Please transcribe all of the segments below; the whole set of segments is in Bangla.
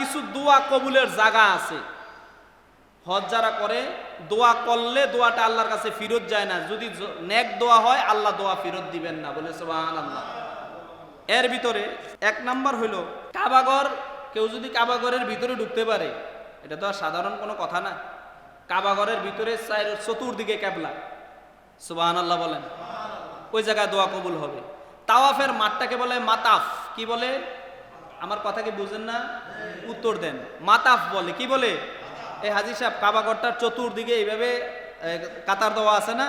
কিছু দোয়া কবুলের জায়গা আছে। হজ যারা করে, দোয়া করলে দোয়াটা আল্লাহর কাছে ফিরত যায় না। যদি নেক দোয়া হয়, আল্লাহ দোয়া ফিরত দিবেন না বলে সোহান আল্লাহ এর ভিতরে এক নাম্বার হইল, কাবাগর, কেউ যদি কাবাগরের ভিতরে ঢুকতে পারে, এটা তো আর সাধারণ কোনো কথা না। কাবাগরের ভিতরে চতুর্দিকে ক্যাবলা। সুবহান আল্লাহ বলেন। ওই জায়গায় দোয়া কবুল হবে। তাওয়াফের মাঠটাকে বলে মাতাফ। কি বলে? আমার কথা কি বুঝেন না, উত্তর দেন। মাতাফ বলে, কি বলে? এই হাজি সাহেব কাবাগরটার চতুর্দিকে এইভাবে কাতার দেওয়া আছে না?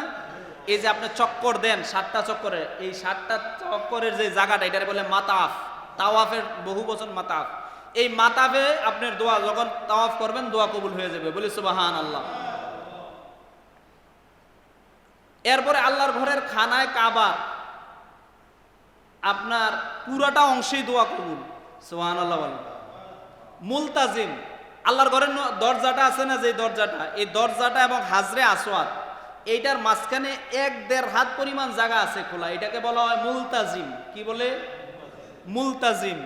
এই যে আপনি চক্কর দেন, সাতটা চক্করে, এই সাতটা চক্করের যে জায়গাটা, এটারে বলে মাতাফ। তাওয়াফের বহু বছর মাতাফ। এই মাতাফে আপনার দোয়া, যখন তাওয়াফ করবেন, দোয়া কবুল হয়ে যাবে। বলি সুবাহান আল্লাহ এরপরে আল্লাহর ঘরের খানায় কাবার। আপনার পুরাটা অংশেই দোয়া কবুল। সোহান আল্লাহ বলেন। মুলতাজিম, আল্লাহর ঘরের দরজাটা আছে না যে দরজাটা? এই দরজাটা এবং হাজরে আসওয়াদ, এইটার মাঝখানে এক দেড় হাত পরিমাণ জায়গা আছে খোলা। এটাকে বলা হয় মুলতাজিম। কি বলে? মুলতাজিম।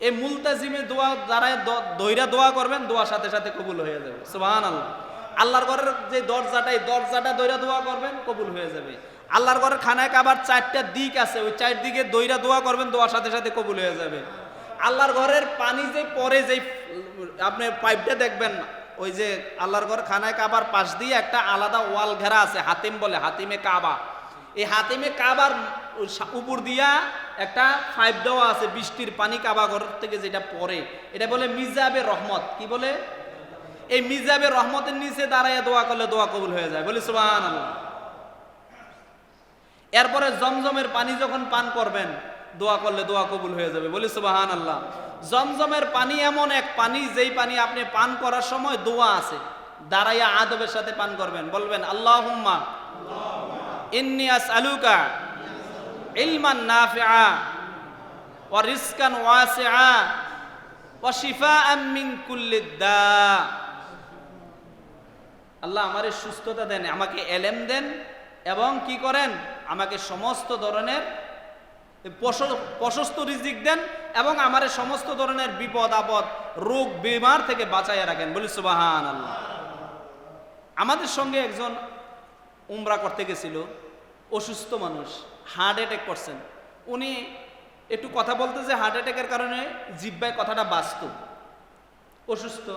এই মুলতাজিমে দোয়া যারা দইরা দোয়া করবেন দোয়া সাথে সাথে কবুল হয়ে যাবে। সুবহান আল্লাহ আল্লাহর ঘরের যে দরজাটা, এই দরজাটা দইরা দোয়া করবেন, কবুল হয়ে যাবে। আল্লাহর ঘরের খানায় কাবার চারটা দিক আছে, ওই চার দিকে দইরা দোয়া করবেন, দোয়ার সাথে সাথে কবুল হয়ে যাবে। আল্লাহর ঘরের পানি যে পরে যে, আপনি পাইপটা দেখবেন, ওই যে আল্লাহর ঘর খানায় কাবার পাশ দিয়ে একটা আলাদা ওয়াল ঘেরা আছে, হাতিম বলে, হাতিমে কাবা। এই হাতিমে কাবার উপর দিয়া একটা ফাইভ দেওয়া আছে, বৃষ্টির পানি কাবা ঘর থেকে যেটা পড়ে এটা বলে মিজাবে রহমত। কি বলে? এই মিজাবে রহমতের নিচে দাঁড়াইয়া দোয়া করলে দোয়া কবুল হয়ে যায়। বলি সুবাহান আল্লাহ এরপরে জমজমের পানি যখন পান করবেন, দোয়া করলে দোয়া কবুল হয়ে যাবে। বলি সুবাহান আল্লাহ জমজমের পানি এমন এক পানি, যেই পানি আপনি পান করার সময় দোয়া আছে। দাঁড়াইয়া আদবের সাথে পান করবেন। বলবেন আল্লাহ হুম্মা ইন্নি আসআলুকা ইলমান নাফিআ ওয়া রিজকান ওয়াসিআ ওয়া শিফাআম মিন কুল্লি দা। আল্লাহ আমারে সুস্থতা দেন, আমাকে এলেম দেন এবং কি করেন? আমাকে সমস্ত ধরনের প্রশ- প্রশস্ত রিজিক দেন এবং আমারে সমস্ত ধরনের বিপদ, আপদ, রোগ, বিমার থেকে বাঁচাইয়া রাখেন। বলি সুবাহান আল্লাহ আমাদের সঙ্গে একজন উমরা করতে গেছিল, অসুস্থ মানুষ হার্ট অ্যাটাক করছেন। উনি একটু কথা বলতে যে হার্ট অ্যাটাকের কারণে জিব্বায় কথাটা বাস্তব অসুস্থ।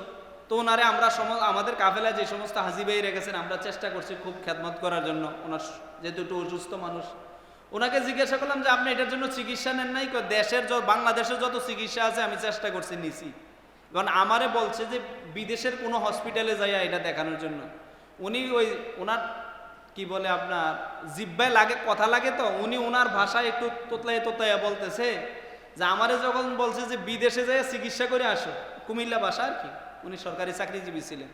তো ওনারে আমরা আমাদের কাফেলায় যে সমস্ত হাজি ভাই রেখেছেন, আমরা চেষ্টা করছি খুব খেদমত করার জন্য। ওনার যেহেতু একটু অসুস্থ মানুষ। ওনাকে জিজ্ঞাসা করলাম যে, আপনি এটার জন্য চিকিৎসা নেন নাই? দেশের বাংলাদেশের যত চিকিৎসা আছে, আমি চেষ্টা করছি নিছি। কারণ আমারে বলছে যে, বিদেশের কোনো হসপিটালে যাইয়া এটা দেখানোর জন্য। উনি ওই, ওনার কি বলে আপনার, জিব্বায় লাগে, কথা লাগে তো, উনি ওনার ভাষায় একটু তোতলাই তোতলাইয়া বলতেছে যে, আমারে যখন বলছে যে, বিদেশে যেয়ে চিকিৎসা করে আসো, কুমিল্লা ভাষা আর কি। উনি সরকারি চাকরিজীবী ছিলেন।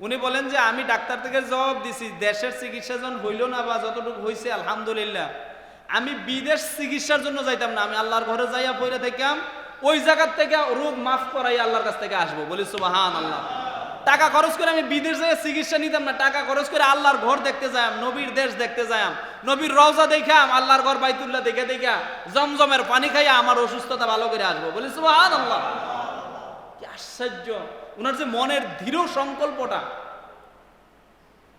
উনি বলেন যে, আমি ডাক্তার থেকে জবাব দিছি, দেশের চিকিৎসা যখন হইল না বা যতটুকু হয়েছে আলহামদুলিল্লাহ। আমি বিদেশ চিকিৎসার জন্য যাইতাম না, আমি আল্লাহর ঘরে যাইয়া পড়ে থাকতাম ওই জায়গার থেকে রোগ মাফ করাই আল্লাহর কাছ থেকে আসব। বলি সুবাহান আল্লাহ টাকা খরচ করে আমি বিদেশ যেয়ে চিকিৎসা নিতাম না, টাকা খরচ করে আল্লাহর ঘর দেখতে যাইম নবীর দেশ দেখতে যাইম নবীর রওজা দেখাম আল্লাহর ঘর বাইতুল্লাহ দেখে দেখা জমজমের পানি খাইয়া আমার অসুস্থতা ভালো করে আসব। বলি সুবাহান আল্লাহ কি আশ্চর্য! ওনার যে মনের দৃঢ় সংকল্পটা,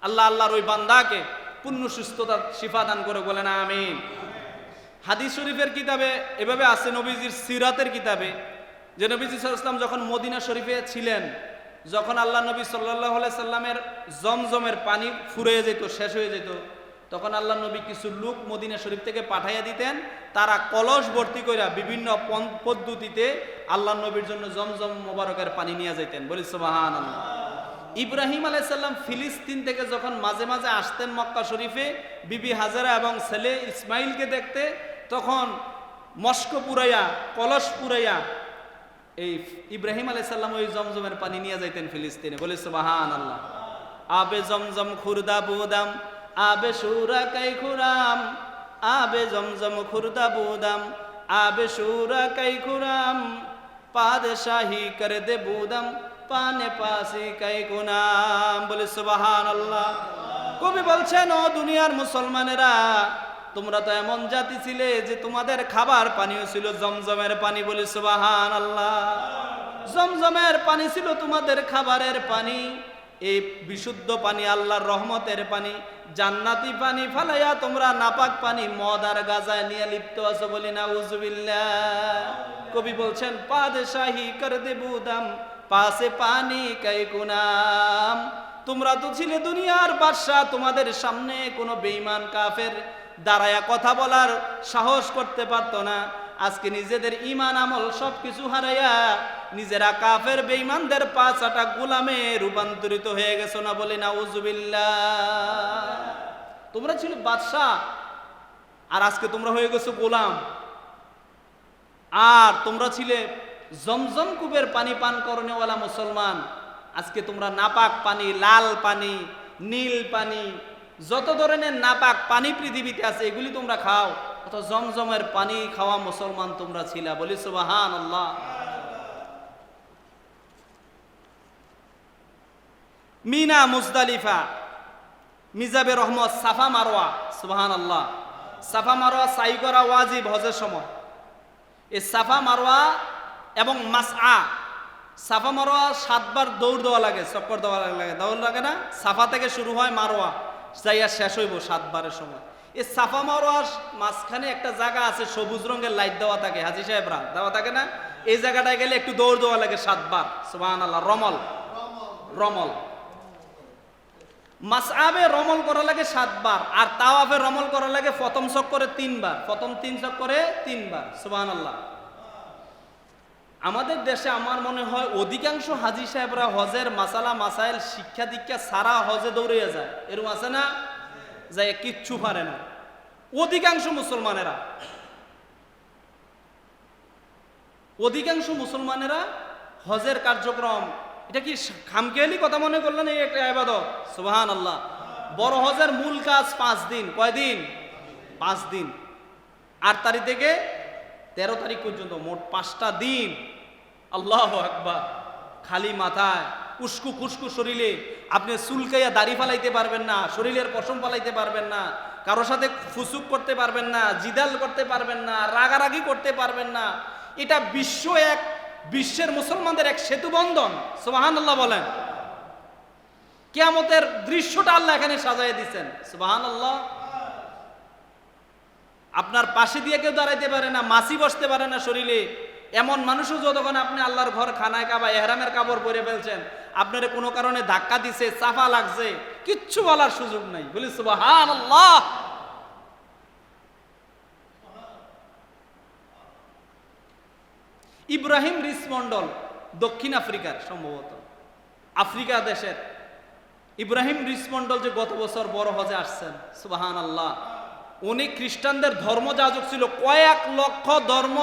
আল্লাহ আল্লাহর ওই বান্দাকে পূর্ণ সুস্থতা শিফা দান করে বলেন, আমিন। হাদিস শরীফের কিতাবে এভাবে আছে, নবীজির সিরাতের কিতাবে, যে নবীজি সাল্লাম যখন মদিনা শরীফে ছিলেন, যখন আল্লাহ নবী সাল্লাহ সাল্লামের জমজমের পানি ফুরিয়ে যেত, শেষ হয়ে যেত তখন আল্লাহ নবী কিছু লোক মদিনা শরীফ থেকে পাঠাইয়া দিতেন, তারা কলস ভর্তি কইরা বিভিন্ন পদ্ধতিতে আল্লাহ নবীর জন্য জমজম মোবারকের পানি নিয়ে যাইতেন। বলি সুবাহান ইব্রাহিম আলাইসাল্লাম ফিলিস্তিন থেকে যখন মাঝে মাঝে আসতেন মক্কা শরীফে, বিবি হাজারা এবং ছেলে ইসমাইলকে দেখতে, তখন মস্ক পুরাইয়া, কলস পুরাইয়া এই ইব্রাহিম আলাইসাল্লাম ওই জমজমের পানি নিয়ে যাইতেন ফিলিস্তিনে। বলে সুবাহান আল্লাহ আবে জমজম খুরদা বুদাম আবে সুরা কাই খুরাম, আবে জমজম খুরদা বুদাম, আবে সুরা কাই খুরাম, পাদশাহী করে দে বুদম, পানে পাশি কাই গুনাম। বলে সুবাহান আল্লাহ কবি বলছেন, ও দুনিয়ার মুসলমানেরা, তোমরা তো এমন জাতি ছিলে যে তোমাদের খাবার পানিও ছিল জমজমের পানি। বলে সুবাহান আল্লাহ জমজমের পানি ছিল তোমাদের খাবারের পানি, এই বিশুদ্ধ পানি, আল্লাহর রহমতের পানি। জান্নাতি পানি ফালাইয়া তোমরা নাপাক পানি মদ আর গাজায় নিয়ে লিপ্ত আছো বলি না উজবিল্লা কবি বলছেন, পাদশাহী কর দে বুদাম, পাশে পানি কাই কুনাম। তোমরা তো ছিলে দুনিয়ার বাদশাহ, তোমাদের সামনে কোনো বেঈমান কাফের। দাঁড়ায়া কথা বলার সাহস করতে পারতো না। আজকে নিজেদের ইমান আমল সব কিছু হারাইয়া নিজেরা কাফের, বেঈমানদের পাঁচাটা গোলামে রূপান্তরিত হয়ে গেছো না বলে না উজুবিল্লা তোমরা ছিল বাদশাহ, আর আজকে তোমরা হয়ে গেছো গোলাম। আর তোমরা ছিলে জমজম কূপের পানি পান করণেওয়ালা মুসলমান। আজকে তোমরা নাপাক পানি, লাল পানি, নীল পানি, যত ধরনের নাপাক পানি পৃথিবীতে আছে, এগুলি তোমরা খাও। অত জমজমের পানি খাওয়া মুসলমান তোমরা ছিলা। বলি সুবাহান আল্লাহ মিনা মুজদালিফা, মিজাবে রহমত, সাফা মারোয়া সুবাহান আল্লাহ সাফা মারোয়া সাই করা ওয়াজিব হজের সময়। এই সাফা মারোয়া এবং মাসআ, সাফা মারোয়া সাতবার দৌড় দেওয়া লাগে, চক্কর দেওয়া লাগে, দৌড় লাগে না? সাফা থেকে শুরু হয় মারোয়া, যাইয়া শেষ হইব সাতবারের সময়। এই সাফা মারোয়ার মাঝখানে একটা জায়গা আছে, সবুজ রঙের লাইট দেওয়া থাকে, হাজি সাহেবরা, দেওয়া থাকে না? এই জায়গাটায় গেলে একটু দৌড় দেওয়া লাগে সাতবার। সুবাহ আল্লাহ রমল। রমল। মাসআবে রমল করা লাগে সাতবার, আর তাওয়াফে রমল করা লাগে প্রথম চক্করে তিনবার, প্রথম তিন চক্করে তিনবার সুবাহ আল্লাহ আমাদের দেশে আমার মনে হয় অধিকাংশ হাজি সাহেবরা হজের মাসালা, মাসাইল, শিক্ষা দীক্ষা সারা হজে দৌড়িয়ে যায়। এরকম আছে না? যাই কিচ্ছু পারে না। অধিকাংশ মুসলমানেরা। অধিকাংশ মুসলমানেরা হজের কার্যক্রম, এটা কি খামখেয়ালি কথা মনে করলেন এই একটা আবাদত? সুবাহান আল্লাহ বড় হজের মূল কাজ পাঁচ দিন। কয়দিন পাঁচ দিন। আট তারিখ থেকে তেরো তারিখ পর্যন্ত, মোট পাঁচটা দিন। আল্লাহ আকবার। খালি মাথায়। উস্কু খুস্কু শরীরে। আপনি চুলকাইয়া দাড়ি ফালাইতে পারবেন না, শরীরের পশম ফালাইতে পারবেন না কারোর সাথে ফুসুক করতে পারবেন না, জিদাল করতে পারবেন না, রাগারাগি করতে পারবেন না। এটা বিশ্ব এক, বিশ্বের মুসলমানদের এক সেতু বন্ধন সুবাহান আল্লাহ বলেন। কেয়ামতের দৃশ্যটা আল্লাহ এখানে সাজাই দিচ্ছেন সুবাহান আল্লাহ আপনার পাশে দিয়ে কেউ দাঁড়াইতে পারে না মাসি বসতে পারে না শরীরে। এমন মানুষও যতক্ষণ আপনি আল্লাহর ঘর খানায় কাবা, এহরামের কাপড় পরে ফেলছেন আপনার কোনো কারণে ধাক্কা দিছে চাপা লাগছে, কিচ্ছু বলার সুযোগ নাই। বলি সুবাহান আল্লাহ ইব্রাহিম রিসমন্ডল দক্ষিণ আফ্রিকার সম্ভবত। আফ্রিকা দেশের। ইব্রাহিম রিসমন্ডল যে গত বছর বড় হজে আসছেন সুবাহান আল্লাহ উনি খ্রিস্টানদের ধর্ম যাজক ছিল। কয়েক লক্ষ ধর্ম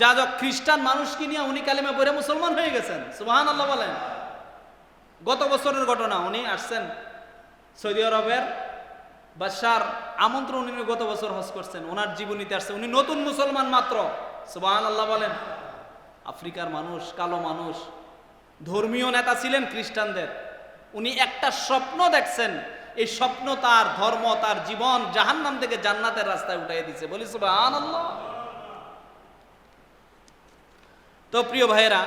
যাজক খ্রিস্টান মানুষকে নিয়ে উনি কালিমা পড়ে মুসলমান হয়ে গেছেন। সুবাহান আল্লাহ বলেন। গত বছরের ঘটনা, উনি আসছেন সৌদি আরবের বাদশার আমন্ত্রণ উনি গত বছর হজ করছেন। ওনার জীবনীতে আসছে, উনি নতুন মুসলমান মাত্র। সুবাহান আল্লাহ বলেন। আফ্রিকার মানুষ, কালো মানুষ, ধর্মীয় নেতা ছিলেন খ্রিস্টানদের। উনি একটা স্বপ্ন দেখছেন, এই স্বপ্ন তার ধর্ম, তার জীবন জাহান্নাম থেকে জান্নাতের রাস্তায় উঠাই দিছে। বলি সুবহানাল্লাহ। তো প্রিয় ভাইয়েরা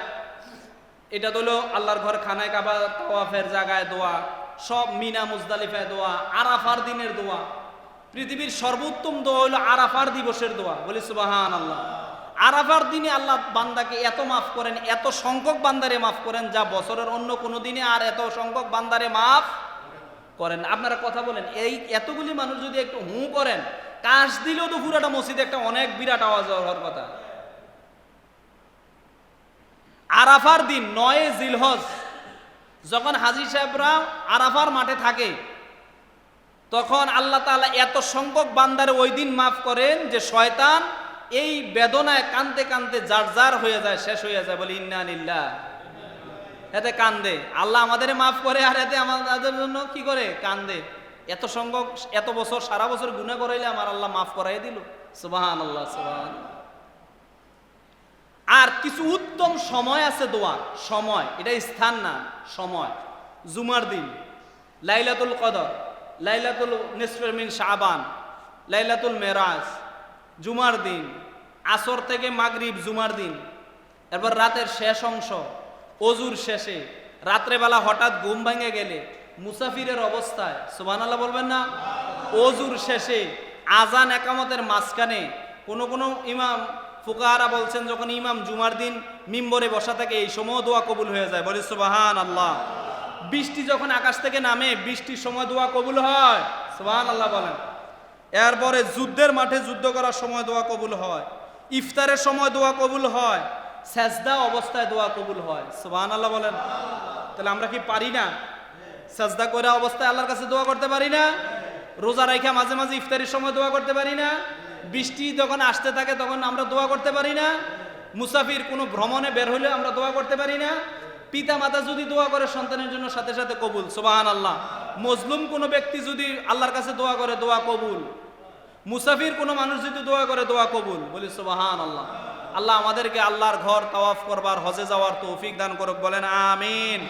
এটা হলো আল্লাহর ঘর, খানায় কাবা, তাওয়াফের জায়গায় দোয়া, সব মিনা মুজদালিফায় দোয়া, আরাফার দিনের দোয়া। পৃথিবীর সর্বোত্তম দোয়া হলো আরাফার দিবসের দোয়া। বলি সুবাহান আল্লাহ আরাফার দিনে আল্লাহ বান্দাকে এত মাফ করেন, এত সংখ্যক বান্দারে মাফ করেন, যা বছরের অন্য কোনো দিনে আর এত সংখ্যক বান্দারে মাফ করেন। আপনারা কথা বলেন, এই এতগুলি মানুষ যদি একটু হুঁ করেন, কাশ দিলেও তো পুরাটা মসজিদে একটা অনেক বিরাট আওয়াজ হওয়ার কথা। আরাফার দিন নয় জিলহজ। যখন হাজি সাহেবরা আরাফার মাঠে থাকে, তখন আল্লাহ তাআলা এত সংখ্যক বান্দারে ওই দিন মাফ করেন যে শয়তান এই বেদনায় কানতে কানতে যার যার হয়ে যায়, শেষ হয়ে যায়, বলে ইন্নানিল্লা এতে কান্দে। আল্লাহ আমাদের মাফ করে আর এতে আমাদের জন্য কি করে? কান্দে। এত সংখ্যক, এত বছর, সারা বছর গুণা করাইলে আমার আল্লাহ মাফ করাই দিল। সুবাহান আল্লাহ সুবাহান আর কিছু উত্তম সময় আছে দোয়া সময়, এটা স্থান না, সময়। জুমার দিন, লাইলাতুল কদর, লাইলাতুল নিসফেরমিন শাবান, লাইলাতুল মেরাজ, জুমার দিন, আসর থেকে মাগরিব, জুমার দিন। এরপর রাতের শেষ অংশ, অজুর শেষে, রাত্রেবেলা হঠাৎ ঘুম ভেঙে গেলে, মুসাফিরের অবস্থায়, সুবহানাল্লাহ বলবেন না? অজুর শেষে, আজান একামতের মাঝখানে, কোনো কোনো ইমাম ফুকাহারা বলছেন যখন ইমাম জুমার দিন মিম্বরে বসা থাকে এই সময় দোয়া কবুল হয়ে যায়, বলে সুবাহান আল্লাহ বৃষ্টি যখন আকাশ থেকে নামে, বৃষ্টির সময় দোয়া কবুল হয় সুবাহান আল্লাহ বলেন। এরপরে যুদ্ধের মাঠে যুদ্ধ করার সময় দোয়া কবুল হয়, ইফতারের সময় দোয়া কবুল হয়, সেজদা অবস্থায় দোয়া কবুল হয় সুবাহান আল্লাহ বলেন। তাহলে আমরা কি পারি না? সাজদা করে অবস্থায় আল্লাহর কাছে দোয়া করতে পারি না? রোজা রাখা মাঝে মাঝে ইফতারির সময় দোয়া করতে পারি না? বৃষ্টি যখন আসতে থাকে তখন আমরা দোয়া করতে পারি না। মুসাফির কোনো ভ্রমণে বের হলে আমরা দোয়া করতে পারি না। পিতা মাতা যদি দোয়া করে সন্তানের জন্য সাথে সাথে কবুল সোবাহান আল্লাহ মজলুম কোনো ব্যক্তি যদি আল্লাহর কাছে দোয়া করে, দোয়া কবুল। মুসাফির কোনো মানুষ যদি দোয়া করে, দোয়া কবুল, বলি সোবাহান আল্লাহ আল্লাহ আমাদেরকে আল্লাহর ঘর তাওয়াফ করবার, হজে যাওয়ার তৌফিক দান করুক, বলেন আমিন।